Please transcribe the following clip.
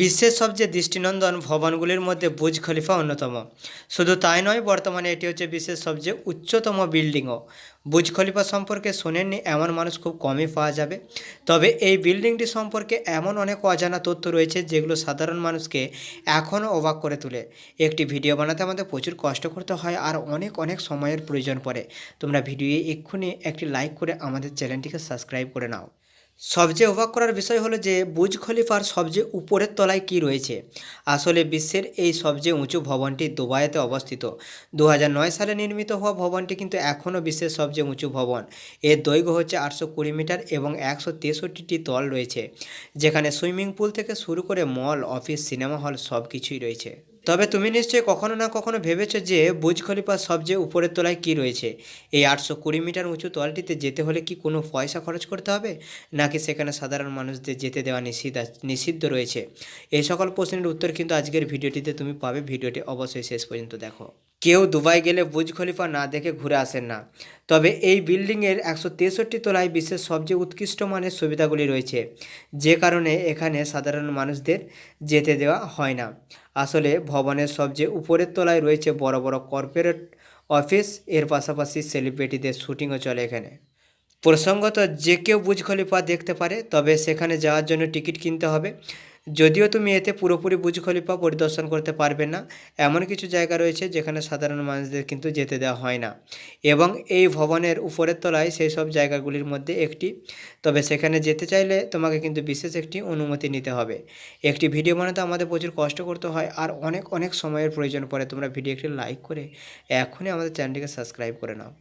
বিশ্বের সবচেয়ে দৃষ্টিনন্দন ভবনগুলির মধ্যে বুর্জ খলিফা অন্যতম। শুধু তাই নয়, বর্তমানে এটি হচ্ছে বিশ্বের সবচেয়ে উচ্চতম বিল্ডিংও। বুর্জ খলিফা সম্পর্কে শোনেননি, এমন মানুষ খুব কমই পাওয়া যাবে। তবে এই বিল্ডিংটি সম্পর্কে এমন অনেক অজানা তথ্য রয়েছে যেগুলো সাধারণ মানুষকে এখনও অবাক করে তোলে। একটি ভিডিও বানাতে আমাদের প্রচুর কষ্ট করতে হয় আর অনেক অনেক সময়ের প্রয়োজন পড়ে। তোমরা ভিডিও এক্ষুনি একটি লাইক করে আমাদের চ্যানেলটিকে সাবস্ক্রাইব করে নাও। সবচেয়ে অবাক করার বিষয় হলো যে বুজ খলিফার সবচেয়ে উপরের তলায় কি রয়েছে? আসলে বিশ্বের এই সবচেয়ে উঁচু ভবনটি দুবাইতে অবস্থিত। দু হাজার নয় সালে নির্মিত হওয়া ভবনটি কিন্তু এখনও বিশ্বের সবচেয়ে উঁচু ভবন। এর দৈর্ঘ্য হচ্ছে আটশো কুড়ি মিটার এবং একশো তেষট্টিটি তল রয়েছে, যেখানে সুইমিং পুল থেকে শুরু করে মল, অফিস, সিনেমা হল সব কিছুই রয়েছে। তবে তুমি নিশ্চয়ই কখনো না কখনো ভেবেছো যে বুজ খলিফার সবচেয়ে উপরের তলায় কি রয়েছে? এই আটশো কুড়ি মিটার উঁচু তলটিতে যেতে হলে কি কোনো পয়সা খরচ করতে হবে? নাকি সেখানে সাধারণ মানুষদের যেতে দেওয়া নিষিদ্ধ নিষিদ্ধ রয়েছে? এই সকল প্রশ্নের উত্তর কিন্তু আজকের ভিডিওটিতে তুমি পাবে। ভিডিওটি অবশ্যই শেষ পর্যন্ত দেখো। কেউ দুবাই গেলে বুজ খলিফা না দেখে ঘুরে আসেন না। তবে এই বিল্ডিংয়ের একশো তেষট্টি তলায় বিশ্বের সবচেয়ে উৎকৃষ্ট মানের সুবিধাগুলি রয়েছে, যে কারণে এখানে সাধারণ মানুষদের যেতে দেওয়া হয় না। আসলে ভবনের সবচেয়ে উপরের তলায় রয়েছে বড় বড় কর্পোরেট অফিস, এর পাশাপাশি সেলিব্রিটিদের শুটিংও চলে এখানে। প্রসঙ্গত, যে কেউ বুজ খলিফা দেখতে পারে, তবে সেখানে যাওয়ার জন্য টিকিট কিনতে হবে। যদিও তুমি এতে পুরোপুরি বুজ খলিফা পরিদর্শন করতে পারবে না, এমন কিছু জায়গা রয়েছে যেখানে সাধারণ মানুষদের কিন্তু যেতে দেওয়া হয় না। এবং এই ভবনের উপরের তলায় সেই সব জায়গাগুলির মধ্যে একটি, তবে সেখানে যেতে চাইলে তোমাকে কিন্তু বিশেষ একটি অনুমতি নিতে হবে। একটি ভিডিও বানাতে আমাদের প্রচুর কষ্ট করতে হয় আর অনেক অনেক সময়ের প্রয়োজন পড়ে। তোমরা ভিডিও একটি লাইক করে এখনই আমাদের চ্যানেলটিকে সাবস্ক্রাইব করে নাও।